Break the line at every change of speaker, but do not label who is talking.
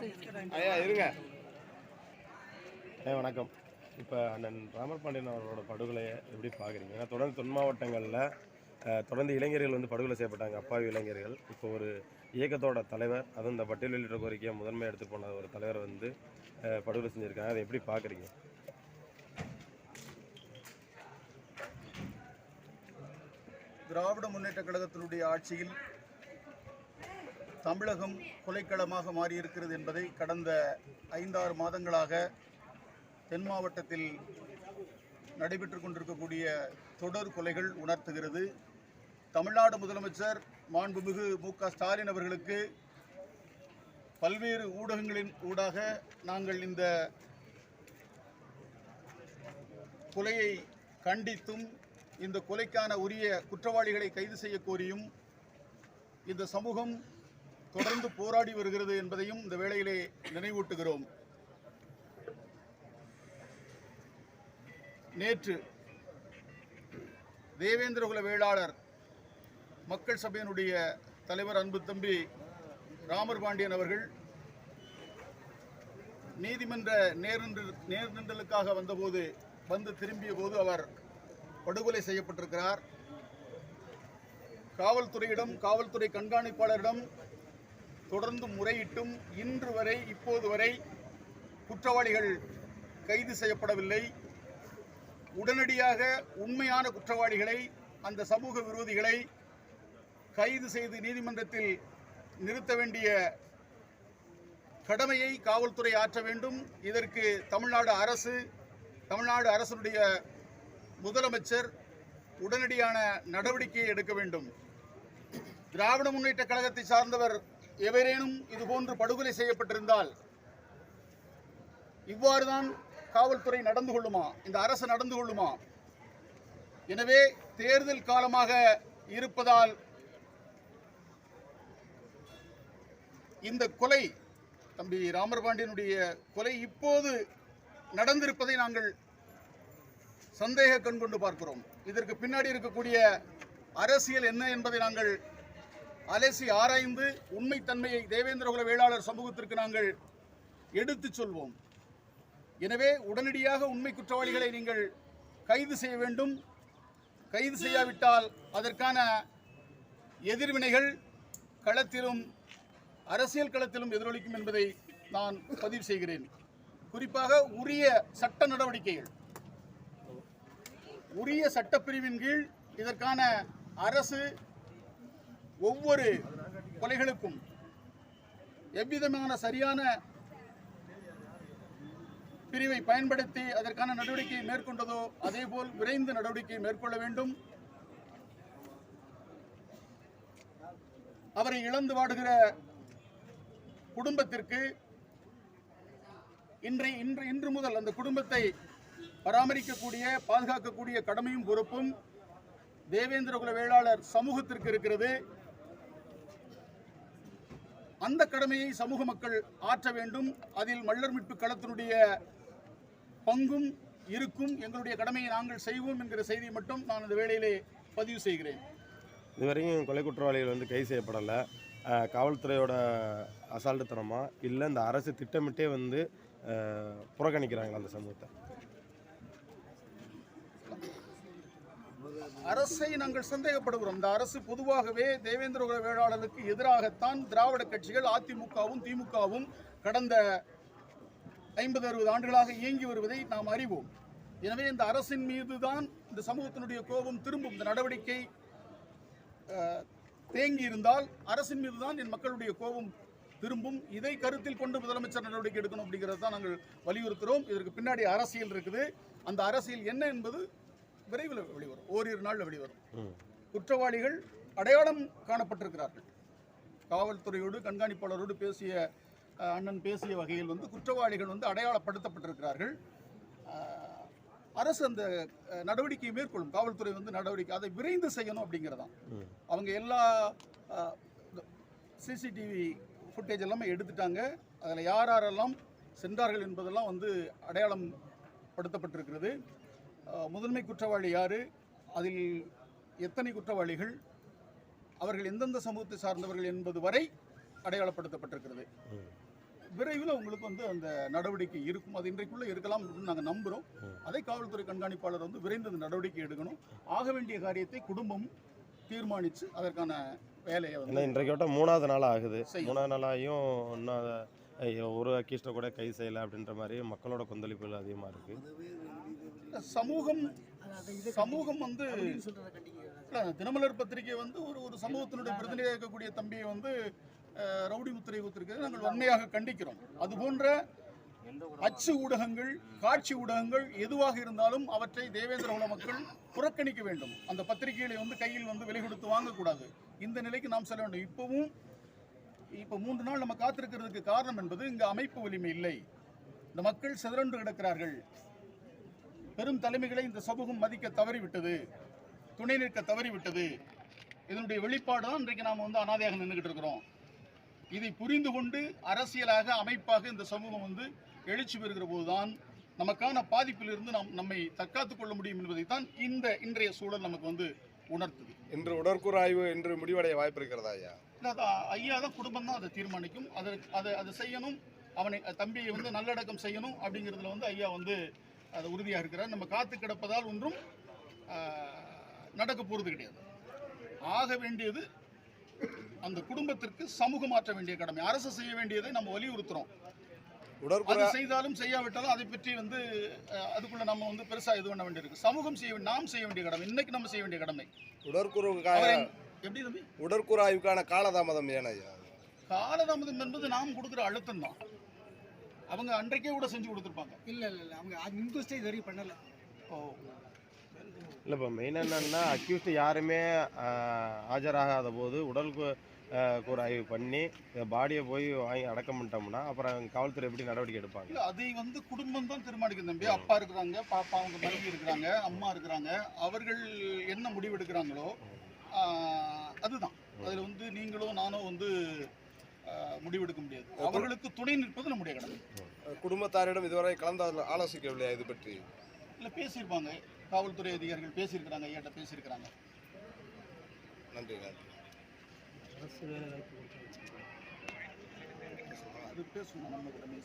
ஐயா இருங்க. ஐயா வணக்கம். இப்போ அண்ணன் ராமர் பாண்டியன் அவரோட படுகொலையை எப்படி பார்க்குறீங்க ஏன்னா தொடர்ந்து தென் மாவட்டங்களில் தொடர்ந்து இளைஞர்கள் வந்து படுகொலை செய்யப்பட்டாங்க அப்பாவி இளைஞர்கள். இப்போ ஒரு இயக்கத்தோட தலைவர் அதுவும் இந்த பட்டியல் வெளியிட்ட கோரிக்கையை முதன்மை எடுத்து போன ஒரு தலைவர் வந்து படுகொலை செஞ்சுருக்காங்க அதை எப்படி பார்க்குறீங்க
திராவிட முன்னேற்ற கழகத்தினுடைய ஆட்சியில் தமிழகம் கொலைக்களமாக மாறியிருக்கிறது என்பதை கடந்த ஐந்தாறு மாதங்களாக தென் மாவட்டத்தில் நடைபெற்று கொண்டிருக்கக்கூடிய தொடர் கொலைகள் உணர்த்துகிறது. தமிழ்நாடு முதலமைச்சர் மாண்புமிகு மு க ஸ்டாலின் அவர்களுக்கு பல்வேறு ஊடகங்களின் ஊடாக நாங்கள் இந்த கொலையை கண்டித்தும் இந்த கொலைக்கான உரிய குற்றவாளிகளை கைது செய்ய கோரியும் இந்த சமூகம் தொடர்ந்து போராடி வருகிறது என்பதையும் இந்த வேளையிலே நினைவூட்டுகிறோம். நேற்று தேவேந்திரகுல வேளாளர் மக்கள் சபையினுடைய தலைவர் அன்பு தம்பி ராமர் பாண்டியன் அவர்கள் நீதிமன்ற நேர்நின்று நேர்நின்றலுக்காக வந்தபோது வந்து திரும்பிய போது அவர் படுகொலை செய்யப்பட்டிருக்கிறார். காவல்துறையிடம் காவல்துறை கண்காணிப்பாளரிடம் தொடர்ந்து முறையிட்டும் இன்று வரை இப்போது வரை குற்றவாளிகள் கைது செய்யப்படவில்லை. உடனடியாக உண்மையான குற்றவாளிகளை அந்த சமூக விரோதிகளை கைது செய்து நீதிமன்றத்தில் நிறுத்த வேண்டிய கடமையை காவல்துறை ஆற்ற வேண்டும். இதற்கு தமிழ்நாடு அரசு தமிழ்நாடு அரசனுடைய முதலமைச்சர் உடனடியான நடவடிக்கையை எடுக்க வேண்டும். திராவிட முன்னேற்ற கழகத்தை சார்ந்தவர் எவரேனும் இதுபோன்று படுகொலை செய்யப்பட்டிருந்தால் இவ்வாறுதான் காவல்துறை நடந்து கொள்ளுமா? இந்த அரசு நடந்து கொள்ளுமா? எனவே தேர்தல் காலமாக இருப்பதால் இந்த கொலை தம்பி ராமர்பாண்டியனுடைய கொலை இப்போது நடந்திருப்பதை நாங்கள் சந்தேக கண் கொண்டு பார்க்கிறோம். இதற்கு பின்னாடி இருக்கக்கூடிய அரசியல் என்ன என்பதை நாங்கள் அலசி ஆராய்ந்து உண்மைத்தன்மையை தேவேந்திரகுல வேளாளர் சமூகத்திற்கு நாங்கள் எடுத்துச் சொல்வோம். எனவே உடனடியாக உண்மை குற்றவாளிகளை நீங்கள் கைது செய்ய வேண்டும். கைது செய்யாவிட்டால் அதற்கான எதிர்வினைகள் களத்திலும் அரசியல் களத்திலும் எதிரொலிக்கும் என்பதை நான் பதிவு செய்கிறேன். குறிப்பாக உரிய சட்ட நடவடிக்கைகள். உரிய சட்டப்பிரிவின் கீழ் இதற்கான அரசு ஒவ்வொரு கொலைகளுக்கும் எவ்விதமான சரியான பிரிவை பயன்படுத்தி அதற்கான நடவடிக்கையை மேற்கொண்டதோ அதேபோல் விரைந்து நடவடிக்கையை மேற்கொள்ள வேண்டும். அவரை இழந்து வாடுகிற குடும்பத்திற்கு இன்றை இன்று இன்று முதல் அந்த குடும்பத்தை பராமரிக்கக்கூடிய பாதுகாக்கக்கூடிய கடமையும் பொறுப்பும் தேவேந்திரகுல வேளாளர் சமூகத்திற்கு இருக்கிறது. அந்த கடமையை சமூக மக்கள் ஆற்ற வேண்டும். அதில் மல்லர் மீட்பு களத்தினுடைய பங்கும் இருக்கும். எங்களுடைய கடமையை நாங்கள் செய்வோம் என்கிற செய்தியை மட்டும் நான் இந்த வேளையிலே பதிவு செய்கிறேன்.
இதுவரையும் கொலை குற்றவாளிகள் வந்து கைது செய்யப்படலை. காவல்துறையோட அசால்ட்டுத்தனமாக இல்லை இந்த அரசு திட்டமிட்டே வந்து புறக்கணிக்கிறாங்க புறக்கணிக்கிறாங்களா அந்த சமூகத்தை?
அரசை நாங்கள் சந்தேகப்படுகிறோம். இந்த அரசு பொதுவாகவே தேவேந்திர வேளாளருக்கு எதிராகத்தான் திராவிட கட்சிகள் அதிமுகவும் திமுகவும் கடந்த ஐம்பது அறுபது ஆண்டுகளாக இயங்கி வருவதை நாம் அறிவோம். எனவே இந்த அரசின் மீது தான் இந்த சமூகத்தினுடைய கோபம் திரும்பும். இந்த நடவடிக்கை தேங்கி இருந்தால் அரசின் மீது தான் என் மக்களுடைய கோபம் திரும்பும். இதை கருத்தில் கொண்டு முதலமைச்சர் நடவடிக்கை எடுக்கணும் அப்படிங்கிறது தான் நாங்கள் வலியுறுத்துகிறோம் இதற்கு பின்னாடி அரசியல் இருக்குது. அந்த அரசியல் என்ன என்பது விரைவில் வெளிவரும். ஓரிரு நாளில் வெளிவரும். குற்றவாளிகள் அடையாளம் காணப்பட்டிருக்கிறார்கள். காவல்துறையோடு கண்காணிப்பாளரோடு பேசிய அண்ணன் பேசிய வகையில் வந்து குற்றவாளிகள் வந்து அடையாளப்படுத்தப்பட்டிருக்கிறார்கள். அரசு அந்த நடவடிக்கையை மேற்கொள்ளும். காவல்துறை வந்து நடவடிக்கை அதை விரைந்து செய்யணும் அப்படிங்கிறதான். அவங்க எல்லா சிசிடிவி ஃபுட்டேஜ் எல்லாமே எடுத்துட்டாங்க. அதில் யார் யாரெல்லாம் சென்றார்கள் என்பதெல்லாம் வந்து அடையாளம் படுத்தப்பட்டிருக்கிறது. முதன்மை குற்றவாளி யார்? அதில் எத்தனை குற்றவாளிகள்? அவர்கள் எந்தெந்த சமூகத்தை சார்ந்தவர்கள் என்பது வரை அடையாளப்படுத்தப்பட்டிருக்கிறது. விரைவில் உங்களுக்கு வந்து அந்த நடவடிக்கை இருக்கும். அது இன்றைக்குள்ள இருக்கலாம் நாங்கள் நம்புகிறோம். அதை காவல்துறை கண்காணிப்பாளர் வந்து விரைந்து அந்த நடவடிக்கை எடுக்கணும். ஆக வேண்டிய காரியத்தை குடும்பம் தீர்மானித்து அதற்கான வேலையை வந்து
இன்றைக்கு விட்ட மூணாவது நாள் ஆகுது. மூணாவது நாளாயும் இன்னும் ஒரு அக்கீஸ்ட்டை கூட கை செய்யலை அப்படின்ற மாதிரி மக்களோட கொந்தளிப்புகள் அதிகமாக இருக்குது
சமூகம் சமூகம் வந்து தினமலர் பத்திரிகை வந்து ஒரு ஒரு சமூகத்தினுடைய பிரதிநிதியாக இருக்கக்கூடிய தம்பியை வந்து ரவுடி முத்திரை குத்திருக்கிறது நாங்கள் வன்மையாக கண்டிக்கிறோம். அது போன்ற அச்சு ஊடகங்கள் காட்சி ஊடகங்கள் எதுவாக இருந்தாலும் அவற்றை தேவேந்திர குல மக்கள் புறக்கணிக்க வேண்டும். அந்த பத்திரிகைகளை வந்து கையில் வந்து விலை கொடுத்து வாங்கக்கூடாது. இந்த நிலைக்கு நாம் செல்ல வேண்டும். இப்பவும் இப்போ மூன்று நாள் நம்ம காத்திருக்கிறதுக்கு காரணம் என்பது இங்கு அமைப்பு வலிமை இல்லை. இந்த மக்கள் சிதறண்டு கிடக்கிறார்கள். பெரும் தலைமைகளை இந்த சமூகம் மதிக்க தவறிவிட்டது. துணை நிற்க தவறிவிட்டது. இதனுடைய வெளிப்பாடு தான் இன்றைக்கு நாம் வந்து அனாதையாக நின்றுகிட்டு இருக்கிறோம். இதை புரிந்து கொண்டு அரசியலாக அமைப்பாக இந்த சமூகம் வந்து எழுச்சி பெறுகிற போதுதான் நமக்கான பாதிப்பிலிருந்து நாம் நம்மை தற்காத்துக் கொள்ள முடியும் என்பதைத்தான் இந்த இன்றைய சூழல் நமக்கு வந்து உணர்த்துது.
இன்று உடற்கூறாய்வு இன்று முடிவடைய வாய்ப்பு இருக்கிறதா ஐயா?
ஐயா தான் குடும்பம் தான் அதை தீர்மானிக்கும். அதை அதை அதை செய்யணும். அவனை தம்பியை வந்து நல்லடக்கம் செய்யணும் அப்படிங்கிறதுல வந்து ஐயா வந்து அது உறுதியாக இருக்கிறார். நம்ம காத்து கிடப்பதால் ஒன்றும் நடக்க போகிறது கிடையாது. ஆக வேண்டியது அந்த குடும்பத்திற்கு சமூகம் மாற்ற வேண்டிய கடமை. அரசு செய்ய வேண்டியதை நம்ம வலியுறுத்துறோம். அது செய்தாலும் செய்யாவிட்டாலும் அதை பற்றி வந்து அதுக்குள்ள நம்ம வந்து பெருசா இது பண்ண வேண்டியிருக்கு. சமூகம் செய்ய நாம் செய்ய வேண்டிய கடமை. இன்னைக்கு நம்ம செய்ய வேண்டிய கடமை.
உடற்கூறுக்காக
அவரை எப்படி தம்பி?
உடற்கூறாய்வுக்கான காலதாமதம் ஏன் ஐயா?
காலதாமதம் என்பது நாம் கொடுக்குற அழுத்தம் தான் அவங்க அன்றைக்கே கூட செஞ்சு கொடுத்துருப்பாங்க.
இல்ல இல்ல இல்ல. அவங்க அது இந்த ஸ்டேஜ் வரைக்கும் பண்ணல.
ஓ.
இல்லை இப்போ மெயின் என்னன்னா அக்யூஸ்ட் யாருமே ஆஜராகாத போது உடல் கூறு ஆய்வு பண்ணி பாடியை போய் வாங்கி அடக்கம் பண்ணிட்டோம்னா அப்புறம் காவல்துறை எப்படி நடவடிக்கை எடுப்பாங்க?
இல்ல அதை வந்து குடும்பம் தான் தீர்மானிக்கும் தம்பி. அப்பா இருக்கிறாங்க பாப்பா அவங்க மனைவி இருக்கிறாங்க அம்மா இருக்கிறாங்க. அவர்கள் என்ன முடிவு எடுக்கிறாங்களோ அதுதான். அதுல வந்து நீங்களோ நானோ வந்து முடிவெடுக்க முடியாது. அவர்களுக்கு துணை நிற்பது நம்முடைய கடமை.
குடும்பத்தாரிடம் இதுவரை கலந்து ஆலோசிக்கவில்லையா? இது பற்றி.
இல்ல பேசியிருப்பாங்க. காவல்துறை அதிகாரிகள் பேசியிருக்கிறாங்க ஐயாட்ட பேசியிருக்கிறாங்க.
நன்றி நன்றி.
அது பேசணும் நம்ம கடமை